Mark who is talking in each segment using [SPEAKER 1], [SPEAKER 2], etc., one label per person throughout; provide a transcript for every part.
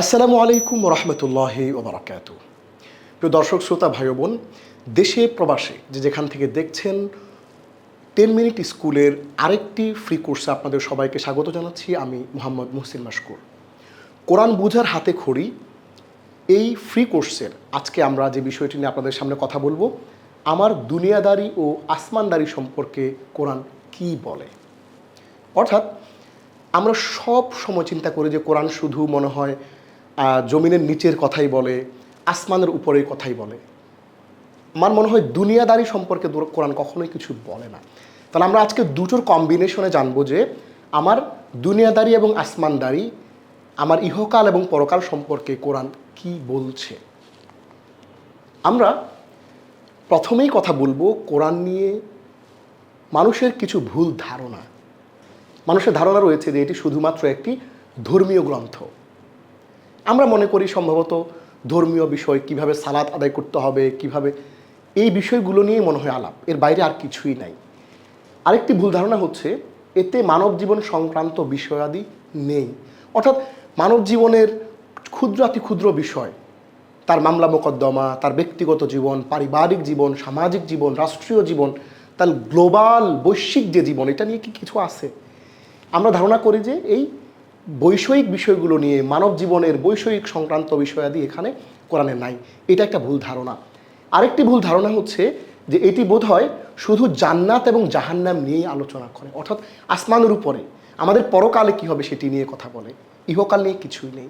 [SPEAKER 1] আসসালামু আলাইকুম রহমতুল্লাহ ওবরাকাত প্রিয় দর্শক, শ্রোতা, ভাই বোন, দেশে প্রবাসে যে যেখান থেকে দেখছেন, টেন মিনিট স্কুলের আরেকটি ফ্রি কোর্সে আপনাদের সবাইকে স্বাগত জানাচ্ছি। আমি মোহাম্মদ মুহসিন মাসকুর কোরআন বুঝার হাতে খড়ি, এই ফ্রি কোর্সের আজকে আমরা যে বিষয়টি নিয়ে আপনাদের সামনে কথা বলব, আমার দুনিয়াদারি ও আসমানদারি সম্পর্কে কোরআন কি বলে? অর্থাৎ আমরা সব সময় চিন্তা করি যে কোরআন শুধু মনে হয় জমিনের নিচের কথাই বলে, আসমানের উপরের কথাই বলে। আমার মনে হয় দুনিয়াদারি সম্পর্কে কোরআন কখনোই কিছু বলে না। তাহলে আমরা আজকে দুটোর কম্বিনেশনে জানব যে আমার দুনিয়াদারি এবং আসমানদারি, আমার ইহকাল এবং পরকাল সম্পর্কে কোরআন কি বলছে। আমরা প্রথমেই কথা বলব কোরআন নিয়ে মানুষের কিছু ভুল ধারণা। মানুষের ধারণা রয়েছে যে এটি শুধুমাত্র একটি ধর্মীয় গ্রন্থ। আমরা মনে করি সম্ভবত ধর্মীয় বিষয়, কীভাবে সালাত আদায় করতে হবে, কীভাবে, এই বিষয়গুলো নিয়ে মনে হয় আলাপ। এর বাইরে আর কিছুই নাই। আরেকটি ভুল ধারণা হচ্ছে, এতে মানব জীবন সংক্রান্ত বিষয়াদি নেই। অর্থাৎ মানব জীবনের ক্ষুদ্রাতি ক্ষুদ্র বিষয়, তার মামলা মোকদ্দমা, তার ব্যক্তিগত জীবন, পারিবারিক জীবন, সামাজিক জীবন, রাষ্ট্রীয় জীবন, তার গ্লোবাল বৈশ্বিক যে জীবন, এটা নিয়ে কি কিছু আছে? আমরা ধারণা করি যে এই বৈষয়িক বিষয়গুলো নিয়ে, মানব জীবনের বৈষয়িক সংক্রান্ত বিষয়াদি এখানে কোরআনে নাই। এটা একটা ভুল ধারণা। আরেকটি ভুল ধারণা হচ্ছে যে এটি বোধ হয় শুধু জান্নাত এবং জাহান্নাম নিয়েই আলোচনা করে। অর্থাৎ আসমানের উপরে। আমাদের পরকালে কী হবে সেটি নিয়ে কথা বলে। ইহকাল নিয়ে কিছুই নেই।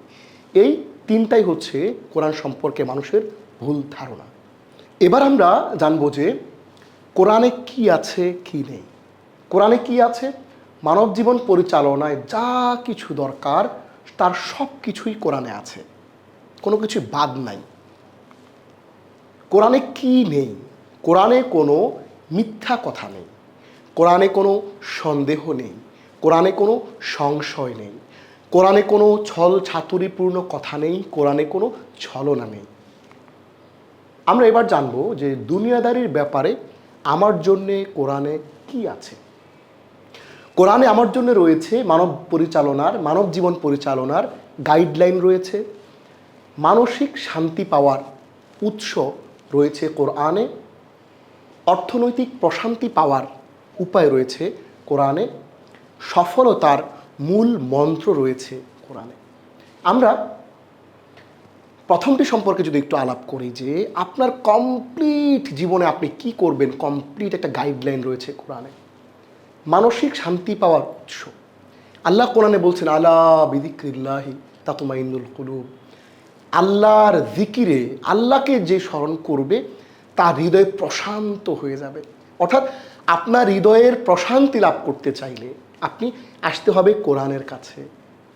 [SPEAKER 1] এই তিনটাই হচ্ছে কোরআন সম্পর্কে মানুষের ভুল ধারণা। এবার আমরা জানব যে কোরআনে কি আছে, কি নেই। কোরআনে কি আছে? মানব জীবন পরিচালনায় যা কিছু দরকার, তার সব কিছুই কোরআনে আছে। কোনো কিছু বাদ নাই। কোরআনে কি নেই? কোরআনে কোনো মিথ্যা কথা নেই। কোরআনে কোনো সন্দেহ নেই। কোরআনে কোনো সংশয় নেই। কোরআনে কোনো ছল ছাতুরিপূর্ণ কথা নেই। কোরআনে কোনো ছলনা নেই। আমরা এবার জানব যে দুনিয়াদারির ব্যাপারে আমার জন্যে কোরআনে কি আছে। কোরআনে আমার জন্য রয়েছে মানব পরিচালনার, মানব জীবন পরিচালনার গাইডলাইন রয়েছে। মানসিক শান্তি পাওয়ার উৎস রয়েছে কোরআনে। অর্থনৈতিক প্রশান্তি পাওয়ার উপায় রয়েছে কোরআনে। সফলতার মূল মন্ত্র রয়েছে কোরআনে। আমরা প্রথমটি সম্পর্কে যদি একটু আলাপ করি যে আপনার কমপ্লিট জীবনে আপনি কি করবেন কমপ্লিট একটা গাইডলাইন রয়েছে কোরআনে। মানসিক শান্তি পাওয়ার উৎস। আল্লাহ কোরআনে বলছেন, আলা বিদিক্রিল্লাহি তাতুমাইনুল কুলুব। আল্লাহর জিকিরে আল্লাহকে যে স্মরণ করবে, তার হৃদয় প্রশান্ত হয়ে যাবে। অর্থাৎ আপনার হৃদয়ের প্রশান্তি লাভ করতে চাইলে আপনি আসতে হবে কোরআনের কাছে।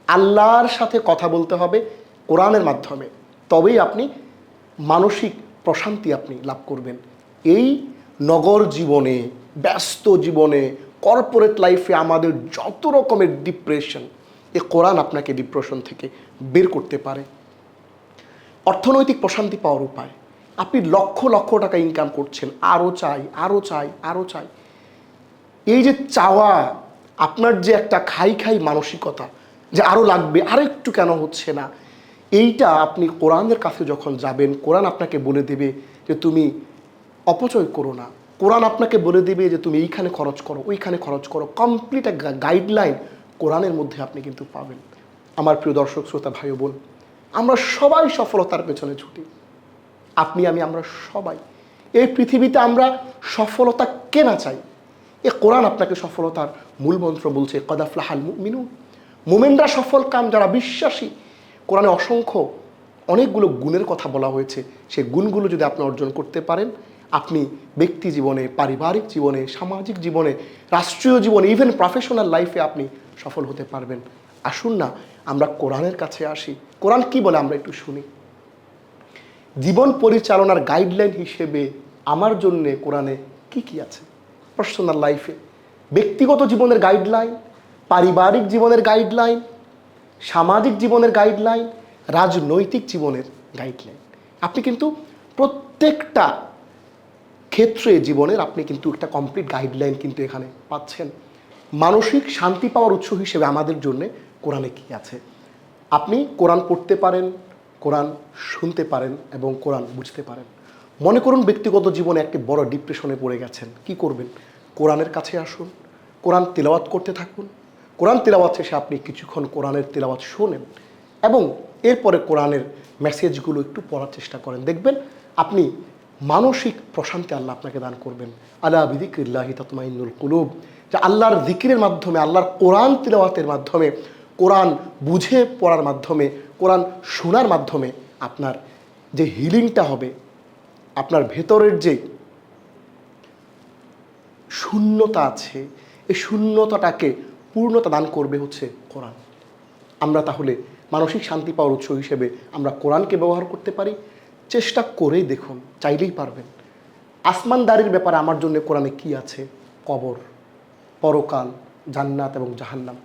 [SPEAKER 1] আল্লাহর সাথে কথা বলতে হবে কোরআনের মাধ্যমে। তবেই আপনি মানসিক প্রশান্তি আপনি লাভ করবেন। এই নগর জীবনে, ব্যস্ত জীবনে কর্পোরেট লাইফে আমাদের যত রকমের ডিপ্রেশন এ কোরআন আপনাকে ডিপ্রেশন থেকে বের করতে পারে। অর্থনৈতিক প্রশান্তি পাওয়ার উপায়। আপনি লক্ষ লক্ষ টাকা ইনকাম করছেন, আরও চাই আরও চাই আরও চাই। এই যে চাওয়া, আপনার যে একটা খাই খাই মানসিকতা, যে আরও লাগবে, আরও একটু কেন হচ্ছে না, এইটা আপনি কোরআনের কাছে যখন যাবেন, কোরআন আপনাকে বলে দেবে যে, তুমি অপচয় করো না। কোরআন আপনাকে বলে দেবে যে তুমি এইখানে খরচ করো, ওইখানে খরচ করো। কমপ্লিট একটা গাইডলাইন কোরআনের মধ্যে আপনি কিন্তু পাবেন। আমার প্রিয় দর্শক, শ্রোতা, ভাই বোন, আমরা সবাই সফলতার পেছনে ছুটি। আপনি, আমি, আমরা সবাই। এই পৃথিবীতে আমরা সফলতা কেনা চাই। এ কোরআন আপনাকে সফলতার মূল মন্ত্র বলছে কদাফলাহাল মিনু মোমেনরা সফল কাম, যারা বিশ্বাসী। কোরআনে অসংখ্য, অনেকগুলো গুণের কথা বলা হয়েছে। সেই গুণগুলো যদি আপনি অর্জন করতে পারেন আপনি ব্যক্তি জীবনে, পারিবারিক জীবনে, সামাজিক জীবনে, রাষ্ট্রীয় জীবনে ইভেন প্রফেশনাল লাইফে আপনি সফল হতে পারবেন। আসুন না, আমরা কোরআনের কাছে আসি। কোরআন কি বলে আমরা একটু শুনি। জীবন পরিচালনার গাইডলাইন হিসেবে আমার জন্যে কোরআনে কি কি আছে? পার্সোনাল লাইফে ব্যক্তিগত জীবনের গাইডলাইন পারিবারিক জীবনের গাইডলাইন সামাজিক জীবনের গাইডলাইন রাজনৈতিক জীবনের গাইডলাইন আপনি কিন্তু প্রত্যেকটা ক্ষেত্রে জীবনের আপনি কিন্তু একটা কমপ্লিট গাইডলাইন কিন্তু এখানে পাচ্ছেন। মানসিক শান্তি পাওয়ার উৎস হিসেবে আমাদের জন্য কোরআনে কি আছে? আপনি কোরআন পড়তে পারেন, কোরআন শুনতে পারেন এবং কোরআন বুঝতে পারেন। মনে করুন ব্যক্তিগত জীবনে একটি বড় ডিপ্রেশনে পড়ে গেছেন। কি করবেন? কোরআনের কাছে আসুন, কোরআন তেলাওয়াত করতে থাকুন। কোরআন তেলাওয়াত শেষে আপনি কিছুক্ষণ কোরআনের তেলাওয়াত শোনেন এবং এরপরে কোরআনের মেসেজগুলো একটু পড়ার চেষ্টা করেন। দেখবেন আপনি মানসিক প্রশান্তি আল্লাহ আপনাকে দান করবেন। আল্লাহ বিদিক্লাহি ততমাইনুল কুলুব। যে আল্লাহর জিকিরের মাধ্যমে, আল্লাহর কোরআন তিলাওয়াতের মাধ্যমে, কোরআন বুঝে পড়ার মাধ্যমে, কোরআন শোনার মাধ্যমে আপনার যে হিলিংটা হবে, আপনার ভেতরের যে শূন্যতা আছে এই শূন্যতাটাকে পূর্ণতা দান করবে হচ্ছে কোরআন। আমরা তাহলে মানসিক শান্তি পাওয়ার উৎস হিসেবে আমরা কোরআনকে ব্যবহার করতে পারি চেষ্টা করেই দেখুন, চাইলেই পারবেন। আসমানদারির ব্যাপারে আমার জন্য কোরআনে কি আছে? কবর, পরকাল, জান্নাত এবং জাহান্নাম।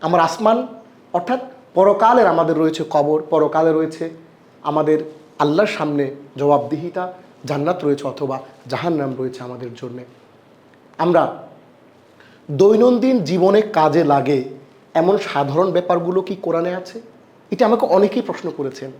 [SPEAKER 1] আমার আসমান, অর্থাৎ পরকালের আমাদের রয়েছে কবর, পরকালে রয়েছে আমাদের আল্লাহর সামনে জবাবদিহিতা, জান্নাত রয়েছে অথবা জাহান্নাম রয়েছে আমাদের জন্যে। আমরা দৈনন্দিন জীবনে কাজে লাগে এমন সাধারণ ব্যাপারগুলো কি কোরআনে আছে? এটা আমাকে অনেকেই প্রশ্ন করেছেন।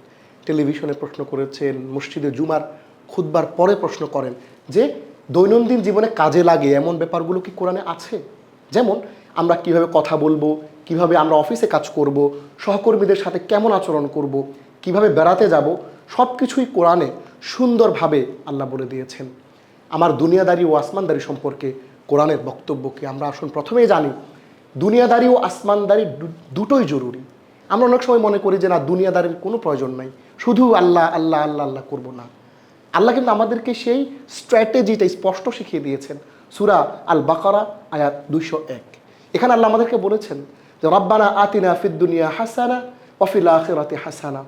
[SPEAKER 1] টেলিভিশনে প্রশ্ন করেছেন, মসজিদে জুমার খুদবার পরে প্রশ্ন করেন যে, দৈনন্দিন জীবনে কাজে লাগে এমন ব্যাপারগুলো কি কোরআনে আছে? যেমন, আমরা কীভাবে কথা বলব, কীভাবে আমরা অফিসে কাজ করব, সহকর্মীদের সাথে কেমন আচরণ করব, কীভাবে বেড়াতে যাব সব কিছুই কোরআনে সুন্দরভাবে আল্লাহ বলে দিয়েছেন। আমার দুনিয়াদারি ও আসমানদারি সম্পর্কে কোরআনের বক্তব্যকে আমরা আসুন প্রথমেই জানি, দুনিয়াদারি ও আসমানদারি দুটোই জরুরি। আমরা অনেক সময় মনে করি যে না, দুনিয়াদারির কোনো প্রয়োজন নাই। শুধু আল্লাহ আল্লাহ আল্লাহ আল্লাহ করব না। আল্লাহ কিন্তু আমাদেরকে সেই স্ট্র্যাটেজিটা স্পষ্ট শিখিয়ে দিয়েছেন। সুরা আল বাকারা আয়াত দুইশো এক। এখানে আল্লাহ আমাদেরকে বলেছেন যে, রব্বানা আতিনা ফিদ দুনিয়া হাসানা ওয়াফিল আখিরাতে হাসানা।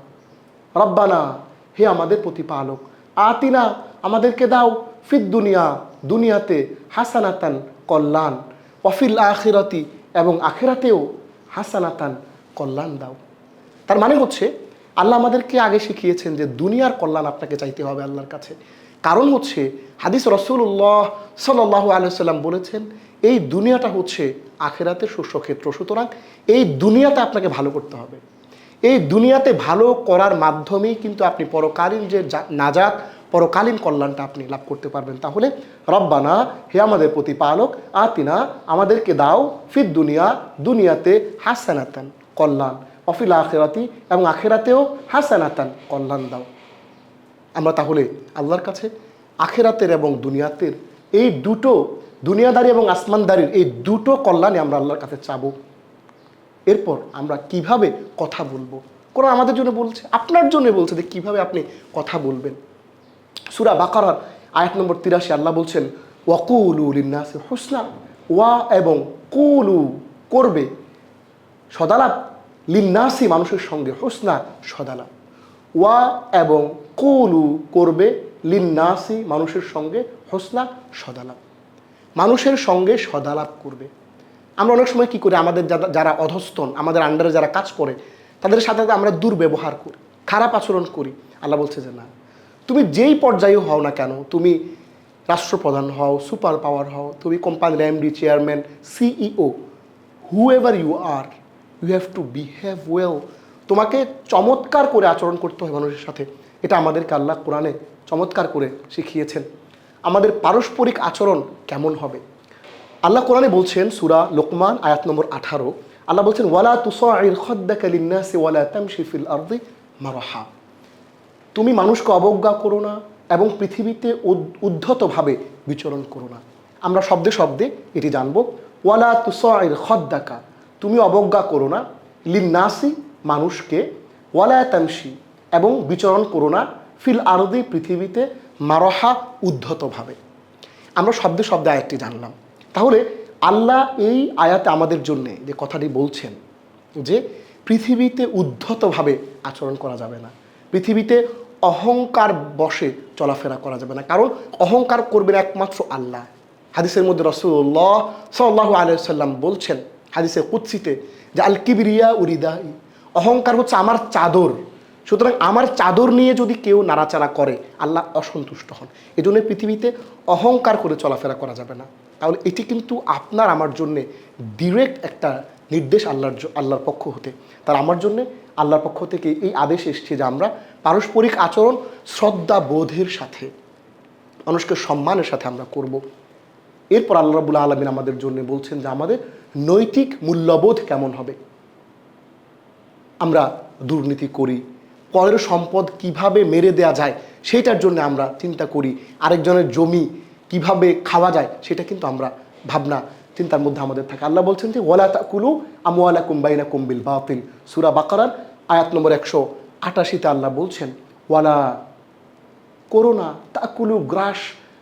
[SPEAKER 1] রব্বানা, হে আমাদের প্রতিপালক, আতিনা আমাদেরকে দাও ফিদ দুনিয়া, দুনিয়াতে হাসানাতান কল্যাণ। অফিল আখিরাতি এবং আখেরাতেও হাসানাতান কল্যাণ দাও। তার মানে হচ্ছে আল্লাহ আমাদেরকে আগে শিখিয়েছেন যে দুনিয়ার কল্যাণ আপনাকে চাইতে হবে আল্লাহর কাছে। কারণ হচ্ছে, হাদিস রসুল্লাহ সাল্লাহ আলসালাম বলেছেন, এই দুনিয়াটা হচ্ছে আখেরাতের শস্যক্ষেত্র সুতরাং এই দুনিয়াতে আপনাকে ভালো করতে হবে। এই দুনিয়াতে ভালো করার মাধ্যমেই কিন্তু আপনি পরকালীন যে নাজাত, পরকালীন কল্যাণটা আপনি লাভ করতে পারবেন। তাহলে রব্বানা, হে আমাদের প্রতিপালক, আতিনা, আমাদেরকে দাও ফির দুনিয়া, দুনিয়াতে হাসানাতান, কল্যাণ। অফিল আখেরাতি এবং আখেরাতেও হাসানাতান, কল্যাণ দাও। আমরা তাহলে আল্লাহর কাছে আখেরাতের এবং দুনিয়াতের এই দুটো দুনিয়াদারি এবং আসমানদারির এই দুটো কল্যাণে আমরা আল্লাহর কাছে চাবো। এরপর আমরা কীভাবে কথা বলব? কোরআন আমাদের জন্য বলছে, আপনার জন্য বলছে যে কীভাবে আপনি কথা বলবেন। সুরা বাকারার আয়াত নম্বর তিরাশি, আল্লাহ বলছেন, ওয়াকুলু লিন্নাসি হুসনা ওয়া এবং কুলু করবে সদালাপ লিন্নাসি মানুষের সঙ্গে হুসনা সদালাপ ওয়া এবং কুলু করবে লিন্নাসি মানুষের সঙ্গে হোসনা সদালাপ মানুষের সঙ্গে সদালাপ করবে। আমরা অনেক সময় কি করি, আমাদের যারা- অধস্তন, আমাদের আন্ডারে যারা কাজ করে, তাদের সাথে আমরা দুর্ব্যবহার করি, খারাপ আচরণ করি। আল্লাহ বলছে যে, না, তুমি যেই পর্যায়ে হও না কেন, তুমি রাষ্ট্রপ্রধান হও সুপার পাওয়ার হও, তুমি কোম্পানির MD chairman CEO whoever you are you have to behave well তোমাকে চমৎকার করে আচরণ করতে হয় মানুষের সাথে। এটা আমাদেরকে আল্লাহ কোরআনে চমৎকার করে শিখিয়েছেন। আমাদের পারস্পরিক আচরণ কেমন হবে? আল্লাহ কোরআনে বলছেন, সুরা লোকমান, আয়াত নম্বর আঠারো। আল্লাহ বলছেন, ওয়ালা আরদি মারহা। তুমি মানুষকে অবজ্ঞা করো না এবং পৃথিবীতে উদ্ধতভাবে বিচরণ করো না। আমরা শব্দে শব্দে এটি জানব। ওয়ালা তুসাইর খদ্দাকা তুমি অবজ্ঞা করো না। লিন্নাসি মানুষকে ওয়ালা এবং বিচরণ করো না। ফিল আরদি পৃথিবীতে মারহা উদ্ধতভাবে। আমরা শব্দে শব্দে আয়াতটি জানলাম। তাহলে আল্লাহ এই আয়াতে আমাদের জন্যে যে কথাটি বলছেন যে পৃথিবীতে উদ্ধতভাবে আচরণ করা যাবে না। পৃথিবীতে অহংকার বসে চলাফেরা করা যাবে না। কারণ অহংকার করবেন একমাত্র আল্লাহ। হাদিসের মধ্যে রসুল্লাহ সাল্লাহ আলাইসাল্লাম বলছেন হাদিসে কুৎসিতে যে আল কিবরিয়া উরিদাই, অহংকার হচ্ছে আমার চাদর। সুতরাং আমার চাদর নিয়ে যদি কেউ নাড়াচাড়া করে, আল্লাহ অসন্তুষ্ট হন। এই জন্য পৃথিবীতে অহংকার করে চলাফেরা করা যাবে না। তাহলে এটি কিন্তু আপনার, আমার জন্যে ডিরেক্ট একটা নির্দেশ আল্লাহর আল্লাহর পক্ষ হতে। তার আমার জন্য আল্লাহর পক্ষ থেকে এই আদেশ এসছে যে আমরা পারস্পরিক আচরণ শ্রদ্ধা বোধের সাথে, মানুষকে সম্মানের সাথে আমরা করব। এরপর আল্লাহ রাবুল আলমিন আমাদের জন্য বলছেন যে আমাদের নৈতিক মূল্যবোধ কেমন হবে? আমরা দুর্নীতি করি, পরের সম্পদ কীভাবে মেরে দেয়া যায় সেইটার জন্য আমরা চিন্তা করি, আরেকজনের জমি কীভাবে খাওয়া যায় সেটা কিন্তু আমরা ভাবনা, চিন্তার মধ্যে আমাদের থাকে। আল্লাহ বলছেন যে, ওয়ালা তাকুলু আমওয়ালা কুম্বাইনা কুম্বিল বাতিল। সুরা বাকারার আয়াত নম্বর একশো আটাশিতে আল্লাহ বলছেন, ওয়ালা করোনা তাকুলু গ্রাস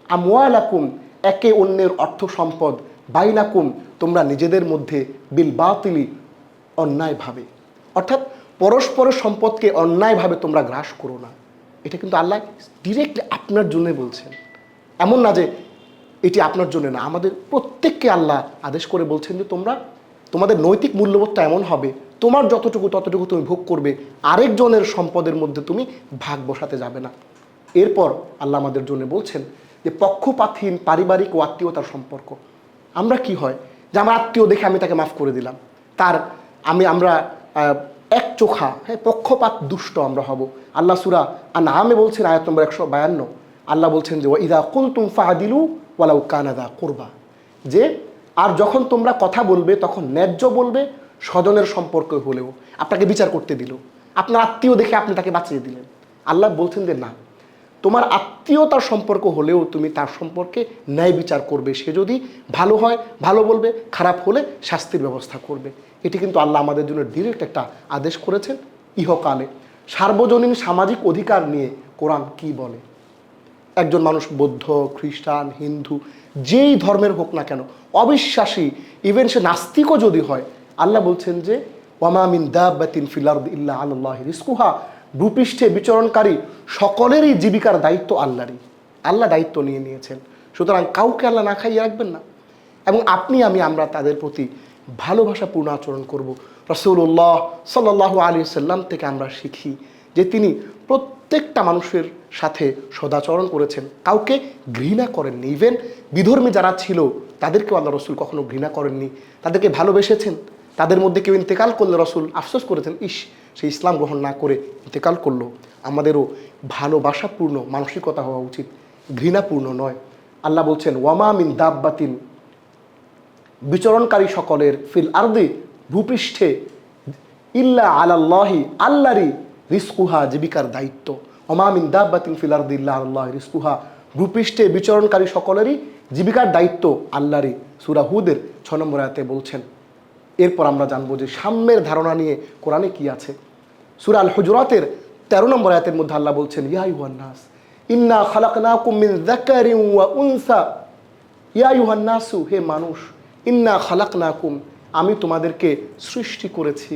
[SPEAKER 1] আমওয়ালাকুম। একে অন্যের অর্থ সম্পদ, বাইনাকুম। তোমরা নিজেদের মধ্যে বিল বাতিলি অন্যায়ভাবে অর্থাৎ পরস্পরের সম্পদকে অন্যায়ভাবে তোমরা গ্রাস করো না। এটা কিন্তু আল্লাহ ডিরেক্টলি আপনার জন্য বলছেন। এমন না যে এটি আপনার জন্য না, আমাদের প্রত্যেককে আল্লাহ আদেশ করে বলছেন যে তোমরা, তোমাদের নৈতিক মূল্যবোধটা এমন হবে, তোমার যতটুকু ততটুকু তুমি ভোগ করবে, আরেকজনের সম্পদের মধ্যে তুমি ভাগ বসাতে যাবে না। এরপর আল্লাহ আমাদের জন্য বলছেন যে পক্ষপাতহীন পারিবারিক ও আত্মীয়তার সম্পর্ক। আমরা কি হয়? যে আমার আত্মীয় দেখে আমি তাকে মাফ করে দিলাম। তার আমি, আমরা এক চোখা হ্যাঁ পক্ষপাত দুষ্ট আমরা হব। আল্লাহ সুরা আর নামে বলছেন, আয়াত নম্বর একশো বায়ান্ন। আল্লাহ বলছেন যে ইদা কুলতুম ফাহাদিলু ওয়ালাউ কানাদা করবা। যে, আর যখন তোমরা কথা বলবে, তখন ন্যায্য বলবে, স্বজনের সম্পর্ক হলেও। আপনাকে বিচার করতে দিল। আপনার আত্মীয় দেখে আপনি তাকে বাঁচিয়ে দিলেন। আল্লাহ বলছেন যে, না। তোমার আত্মীয়তার সম্পর্ক হলেও তুমি তার সম্পর্কে ন্যায় বিচার করবে। সে যদি ভালো হয়, ভালো বলবে, খারাপ হলে শাস্তির ব্যবস্থা করবে। এটি কিন্তু আল্লাহ আমাদের জন্য ডিরেক্ট একটা আদেশ করেছেন ইহকালে। সার্বজনীন সামাজিক অধিকার নিয়ে কোরআন কি বলে? একজন মানুষ বৌদ্ধ, খ্রিস্টান, হিন্দু, যেই ধর্মের হোক না কেন, অবিশ্বাসী ইভেন সে নাস্তিকও যদি হয়, আল্লাহ বলছেন যে ওয়ামামিন দাবাতিন ফিলার ইল্লা আল্লাহ রিস্কুহা ভূপৃষ্ঠে বিচরণকারী সকলেরই জীবিকার দায়িত্ব আল্লাহরই আল্লাহ দায়িত্ব নিয়ে নিয়েছেন। সুতরাং কাউকে আল্লাহ না খাইয়ে রাখবেন না। এবং আপনি, আমি, আমরা তাদের প্রতি ভালোবাসাপূর্ণ আচরণ করব। রসুল্লাহ সাল্লাহ আলী সাল্লাম থেকে আমরা শিখি যে তিনি প্রত্যেকটা মানুষের সাথে সদাচরণ করেছেন। কাউকে ঘৃণা করেননি ইভেন বিধর্মী যারা ছিল, তাদেরকেও আল্লাহ রসুল কখনো ঘৃণা করেননি। তাদেরকে ভালোবেসেছেন। তাদের মধ্যে কেউ ইন্তেকাল করলে রসুল আফসোস করেছেন, ইস সে ইসলাম গ্রহণ না করে ইন্তেকাল করল। আমাদেরও ভালোবাসাপূর্ণ মানসিকতা হওয়া উচিত, ঘৃণাপূর্ণ নয়। আল্লাহ বলছেন, ওয়ামা মিন দাব্বাতিন, বিচরণকারী সকলের ফিল আর্দি ভূপৃষ্ঠে ইল্লা আলাল্লাহি আল্লাহরই রিস্কুহা জীবিকার দায়িত্ব। অমামিন দাব্বাতিন ফিল আর্দি ইল্লা আল্লাহ রিস্কুহা ভূপৃষ্ঠে বিচরণকারী সকলেরই জীবিকার দায়িত্ব আল্লাহরই সুরাহুদের ছ নম্বর আয়াতে বলছেন এরপর আমরা জানব যে সাম্যের ধারণা নিয়ে কোরআনে কি আছে। সুরা আল হুজরাতের তেরো নম্বর আয়াতের মধ্যে আল্লাহ বলছেন, ইয়া ইউহান নাস ইন্না খালাকনাকুম মিন যাকারিন ওয়া উনসা। ইয়া ইউহান নাসু হে মানুষ, ইন্না খালাকনাকুম, আমি তোমাদেরকে সৃষ্টি করেছি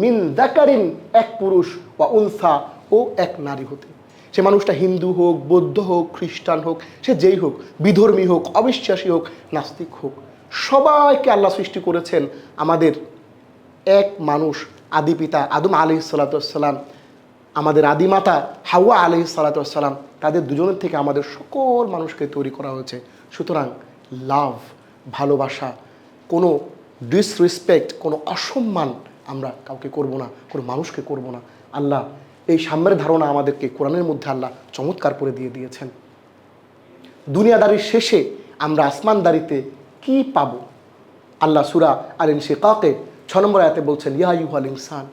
[SPEAKER 1] মিন দাকারিন এক পুরুষ ওয়া উনসা ও এক নারী হতে। সে মানুষটা হিন্দু হোক, বৌদ্ধ হোক, খ্রিস্টান হোক, সে যেই হোক, বিধর্মী হোক, অবিশ্বাসী হোক, নাস্তিক হোক সবাইকে আল্লাহ সৃষ্টি করেছেন আমাদের এক মানুষ, আদি পিতা, আদম আলি সালাতাম আমাদের আদিমাতা হাওয়া আলি সালাতাম তাদের দুজনের থেকে আমাদের সকল মানুষকে তৈরি করা হয়েছে। সুতরাং লাভ, ভালোবাসা, কোনো ডিসরেসপেক্ট কোনো অসম্মান আমরা কাউকে করব না, কোনো মানুষকে করব না। আল্লাহ এই সাম্যের ধারণা আমাদেরকে কোরআনের মধ্যে আল্লাহ চমৎকার করে দিয়ে দিয়েছেন। দুনিয়াদারির শেষে আমরা আসমানদারিতে কি পাব? আল্লাহ সুরা আল ইনশিকাকে ছ নম্বর আয়াতে বলছেন, ইয়া ইউহাল ইনসান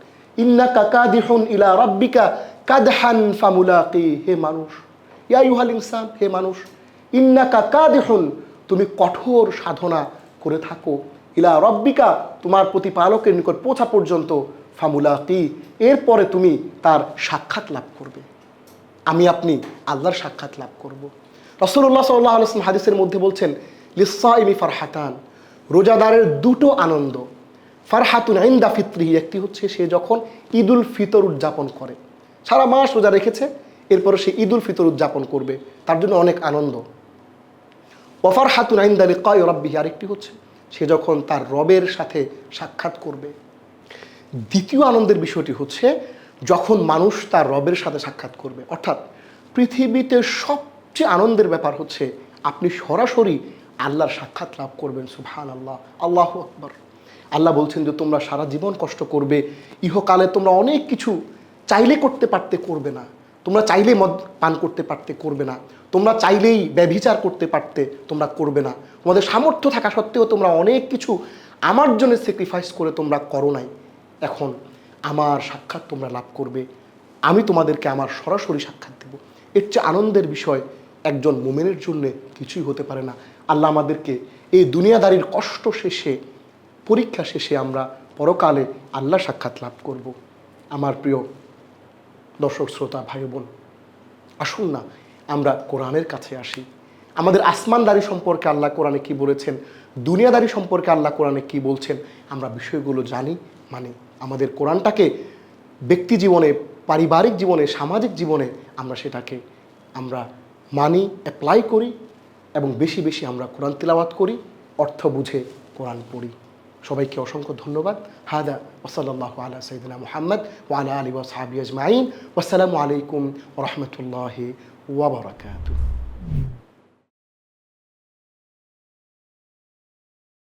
[SPEAKER 1] ইন্না কাকাদিহুন ইলা রাব্বিকা কাদহান ফামুলাকি হে মানুষ। ইয়া ইউহাল ইনসান, হে মানুষ ইন্না কাকাদিহুন তুমি কঠোর সাধনা করে থাকো। ইলা রব্বিকা, তোমার প্রতিপালকের নিকট পৌঁছা পর্যন্ত ফামুলাকি, এরপরে তুমি তার সাক্ষাৎ লাভ করবে। আমি আপনি আল্লাহর সাক্ষাৎ লাভ করব। রসুল্লাহ সাল্লাহ আলসালাম হাদিসের মধ্যে বলছেন লিসা ইমি ফারহাতান রোজাদারের দুটো আনন্দ। ফারহাতুন আইন্দা ফিত্রি একটি হচ্ছে সে যখন ঈদুল ফিতর উদযাপন করে। সারা মাস রোজা রেখেছে, এরপরে সে ঈদুল ফিতর উদযাপন করবে। তার জন্য অনেক আনন্দ। ওফার হাতুন আইন্দা লিকায় রব্বিহি, আরেকটি হচ্ছে সে যখন তার রবের সাথে সাক্ষাৎ করবে। দ্বিতীয় আনন্দের বিষয়টি হচ্ছে যখন মানুষ তার রবের সাথে সাক্ষাৎ করবে। অর্থাৎ পৃথিবীতে সবচেয়ে আনন্দের ব্যাপার হচ্ছে আপনি সরাসরি আল্লাহর সাক্ষাৎ লাভ করবেন সুবহান আল্লাহ আল্লাহ আকবর। আল্লাহ বলছেন যে, তোমরা সারা জীবন কষ্ট করবে, ইহকালে তোমরা অনেক কিছু চাইলে করতে পারতে করবে না। তোমরা চাইলেই মদ পান করতে পারতে করবে না। তোমরা চাইলেই ব্যভিচার করতে পারতে তোমরা করবে না। তোমাদের সামর্থ্য থাকা সত্ত্বেও তোমরা অনেক কিছু আমার জন্য স্যাক্রিফাইস করে তোমরা করো নাই। এখন আমার সাক্ষাৎ তোমরা লাভ করবে। আমি তোমাদেরকে আমার সরাসরি সাক্ষাৎ দেব। এর চেয়ে আনন্দের বিষয় একজন মোমেনের জন্য কিছুই হতে পারে না। আল্লাহ আমাদেরকে এই দুনিয়াদারির কষ্ট শেষে, পরীক্ষা শেষে আমরা পরকালে আল্লাহ সাক্ষাৎ লাভ করব। আমার প্রিয় দর্শক, শ্রোতা ভাই বোন আসুন না, আমরা কোরআনের কাছে আসি। আমাদের আসমানদারি সম্পর্কে আল্লাহ কোরআনে কি বলেছেন? দুনিয়াদারি সম্পর্কে আল্লাহ কোরআনে কি বলছেন? আমরা বিষয়গুলো জানি মানে। আমাদের কোরআনটাকে ব্যক্তি জীবনে, পারিবারিক জীবনে, সামাজিক জীবনে আমরা সেটাকে আমরা মানি অ্যাপ্লাই করি এবং বেশি বেশি আমরা কোরআন তিলাওয়াত করি, অর্থ বুঝে কোরআন পড়ি। সবাইকে অসংখ্য ধন্যবাদ। হাদা ওসলাল্লাহ আলা সঈদিনা মোহাম্মদ ওয়ালা আলী আজমাইন। আসসালামু আলাইকুম রহমতুল্লাহ ওয়াবারাকাতু